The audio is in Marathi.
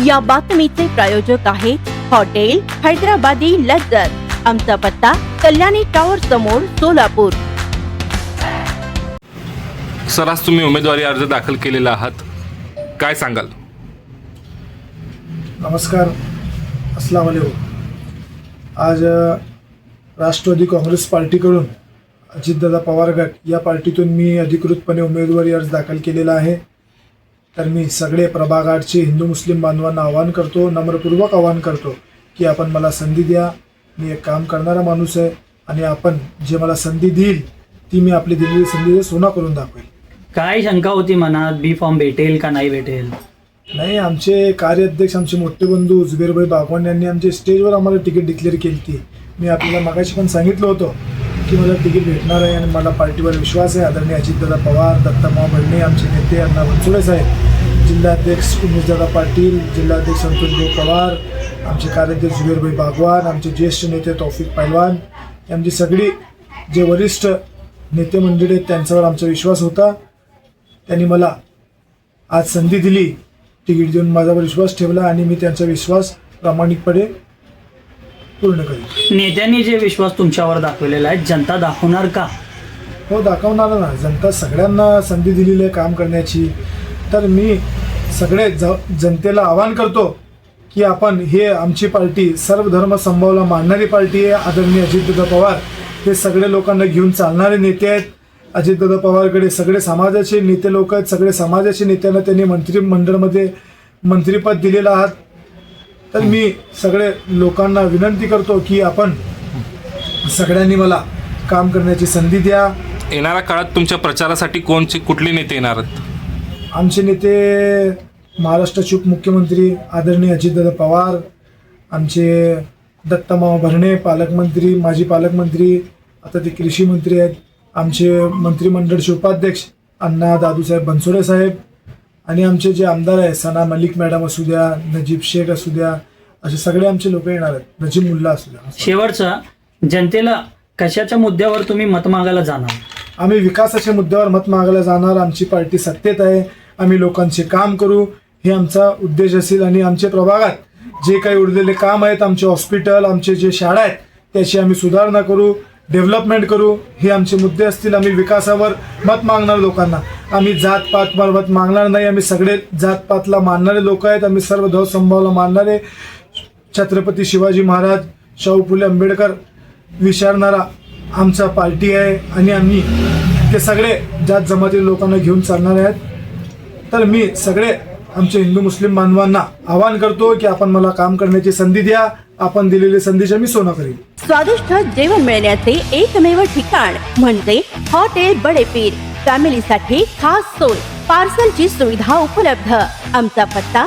या बातमीचे प्रायोजक आहे हॉटेल हैदराबादी लज्जत आमचा पत्ता कल्याणी टॉवर समोर सोलापूर. सर आज तुम्ही उमेदवारी अर्ज दाखल केलेला आहात. काय सांगाल? नमस्कार. अस्सलाम वालेकुम. आज राष्ट्रवादी काँग्रेस पार्टीकडून अजितदादा पवार गट या पार्टीतून मी अधिकृतपणे उमेदवारी अर्ज दाखल केलेला आहे. तर मी सगळे प्रभाग आठचे हिंदू मुस्लिम बांधवांना आवाहन करतो नम्रपूर्वक आवाहन करतो की आपण मला संधी द्या. मी एक काम करणारा माणूस आहे आणि आपण जे मला संधी देईल ती मी आपली दिलेली संधी सोना करून दाखवेल. काय शंका होती मनात? बी फॉर्म भेटेल का नाही भेटेल? नाही आमचे कार्याध्यक्ष आमचे मोठे बंधू जुबेरभाई बागवान यांनी आमचे स्टेजवर आम्हाला तिकीट डिक्लेअर केली ती मी आपल्याला मगाशी पण सांगितलं होतं. की मला तिकीट भेटणार आहे आणि मला पार्टीवर विश्वास आहे. आदरणीय अजितदादा पवार दत्तामाव बडणे आमचे नेते अण्णा बनसोडे साहेब जिल्हाध्यक्ष उमेशदादा पाटील जिल्हाध्यक्ष संतोषभाऊ पवार आमचे कार्याध्यक्ष जुबेरभाई बागवान आमचे ज्येष्ठ नेते तौफिक पैलवान यांची सगळी जे वरिष्ठ नेते मंडळी आहेत त्यांच्यावर आमचा विश्वास होता. त्यांनी मला आज संधी दिली. तिकीट देऊन माझ्यावर विश्वास ठेवला आणि मी त्यांचा विश्वास प्रामाणिकपणे पूर्ण करेन. नेत्यांनी जे विश्वास तुमच्यावर दाखवलेला आहे जनता दाखवणार का? हो दाखवणार ना. जनता सगळ्यांना संधी दिलेली आहे काम करण्याची. तर मी सगळे ज जनतेला आवाहन करतो की आपण हे आमची पार्टी सर्व धर्म संभावला मानणारी पार्टी आहे आदरणीय अजितदादा पवार. हे सगळे लोकांना घेऊन चालणारे नेते आहेत. अजितदादा पवारकडे सगळे समाजाचे नेते लोक आहेत. सगळे समाजाचे नेत्यांना त्यांनी मंत्रिमंडळमध्ये मंत्रिपद दिलेलं आहात. तर मी सगळे लोकांना विनंती करतो की आपण सगळ्यांनी मला काम करण्याची संधी द्या. येणाऱ्या काळात तुमच्या प्रचारासाठी कोणचे कुठले नेते येणार आहेत? आमचे नेते महाराष्ट्राचे उपमुख्यमंत्री आदरणीय अजितदादा पवार आमचे दत्तामाव भरणे पालकमंत्री माजी पालकमंत्री आता ते कृषी मंत्री आहेत आमचे मंत्रिमंडळचे उपाध्यक्ष अण्णा दादूसाहेब बनसोडे साहेब आणि आमचे जे आमदार आहेत सना मलिक मॅडम असू द्या नजीब शेख असू द्या असे सगळे आमचे लोक येणार आहेत. नजीब मुल्ला असू द्या शेवटचा जनतेला कशाच्या मुद्द्यावर तुम्ही मत मागायला जाणार? आम्ही विकासाच्या मुद्द्यावर मत मागायला जाणार. आमची पार्टी सत्तेत आहे. आम्ही लोकांचे काम करू. हे आमचा उद्देश असेल आणि आमच्या प्रभागात जे काही उरलेले काम आहेत आमचे हॉस्पिटल आमचे जे शाळा आहेत त्याची आम्ही सुधारणा करू डेव्हलपमेंट करू. हे आमचे मुद्दे असतील. आम्ही विकासावर मत मागणार लोकांना. आम्ही जात पात मत मागणार नाही. आम्ही सगळे जात पातला मानणारे लोक आहेत. आम्ही सर्व धव संभावला मानणारे छत्रपती शिवाजी महाराज शाहू फुले आंबेडकर विचारणारा आमचा पार्टी आहे आणि आम्ही ते सगळे जात जमातील लोकांना घेऊन चालणार आहेत. तर मी सगळे आमचे हिंदू मुस्लिम बांधवांना आवाहन करतो की आपण मला काम करण्याची संधी द्या आपण दिलेली संधीच्या मी सोनं करीन. स्वादिष्ट जेवण मिळण्याचे एकमेव ठिकाण म्हणजे हॉटेल बडेपीर. फॅमिलीसाठी खास सोय पार्सलची सुविधा उपलब्ध. आमचा पत्ता